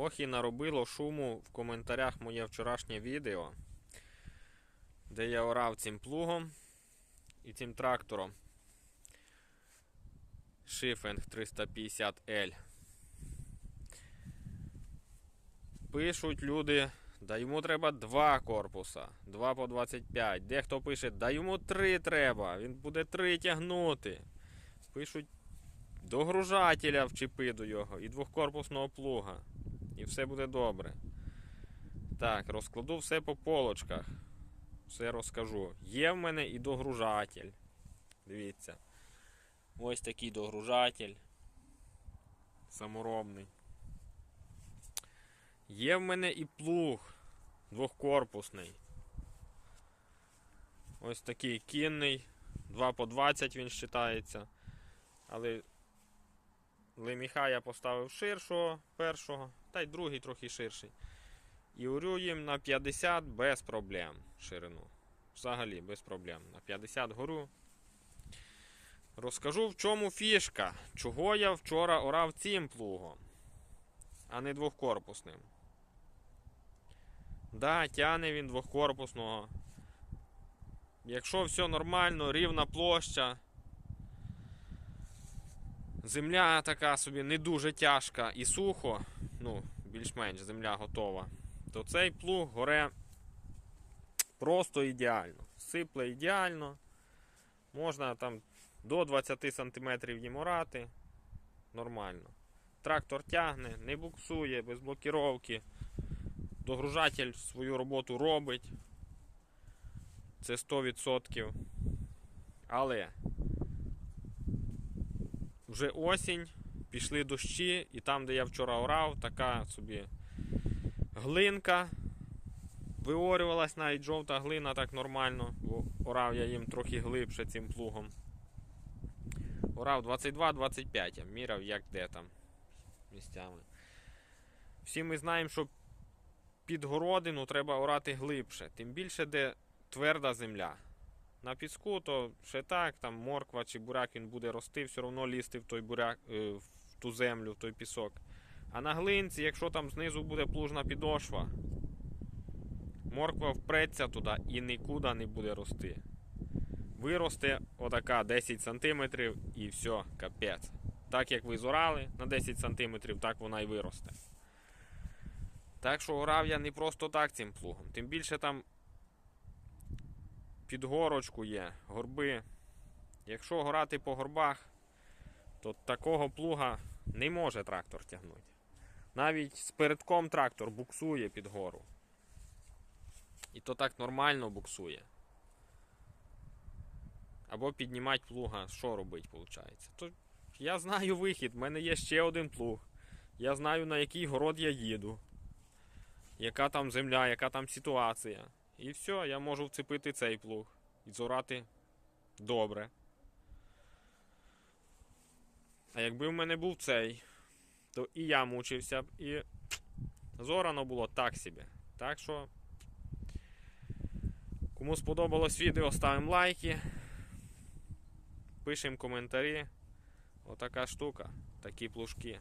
Ох і наробило шуму в коментарях моє вчорашнє відео, де я орав цим плугом і цим трактором. Шифенг 350L. Пишуть люди, да йому треба два корпуса, 2 по 25. Дехто пише, да йому три треба, він буде три тягнути. Пишуть догружателя вчепи до його і двохкорпусного плуга. І все буде добре. Так, розкладу все по полочках. Все розкажу. Є в мене і догружатель. Дивіться. Ось такий догружатель. Саморобний. Є в мене і плуг двохкорпусний. Ось такий кінний. 2 по 20 він вважається. Але леміха я поставив ширшого першого, та й другий трохи ширший. І урю їм на 50 без проблем ширину. Взагалі без проблем. На 50 гору. Розкажу в чому фішка, чого я вчора орав цим плугом, а не двохкорпусним. Да, тяне він двохкорпусного. Якщо все нормально, рівна площа. Земля така собі не дуже тяжка і сухо, ну, більш-менш земля готова, то цей плуг горе просто ідеально. Сипле ідеально. Можна там до 20 см їм орати. Нормально. Трактор тягне, не буксує, без блокіровки. Догружатель свою роботу робить. Це 100%. Але вже осінь, пішли дощі, і там, де я вчора орав, така собі глинка. Виорювалась навіть жовта глина так нормально, бо орав я їм трохи глибше цим плугом. Орав 22-25, я міряв як де там місцями. Всі ми знаємо, що під городину треба орати глибше, тим більше, де тверда земля. На піску, то ще так, там морква чи буряк він буде рости, все одно лізти в той буряк, е, в ту землю, в той пісок. А на глинці, якщо там знизу буде плужна підошва, морква впреться туди і нікуди не буде рости. Виросте отака 10 см і все, капець. Так як ви зорали на 10 см, так вона і виросте. Так що орав я не просто так цим плугом. Тим більше там під горочку є, горби. Якщо горати по горбах, то такого плуга не може трактор тягнути. Навіть з передком трактор буксує під гору. І то так нормально буксує. Або піднімати плуга, що робить, виходить? То я знаю вихід, в мене є ще один плуг. Я знаю, на який город я їду, яка там земля, яка там ситуація. І все, я можу вцепити цей плуг і зорати добре. А якби в мене був цей, то і я мучився б, і зорано було так собі. Так що, кому сподобалось відео, ставимо лайки, пишемо коментарі. Отака штука, такі плужки.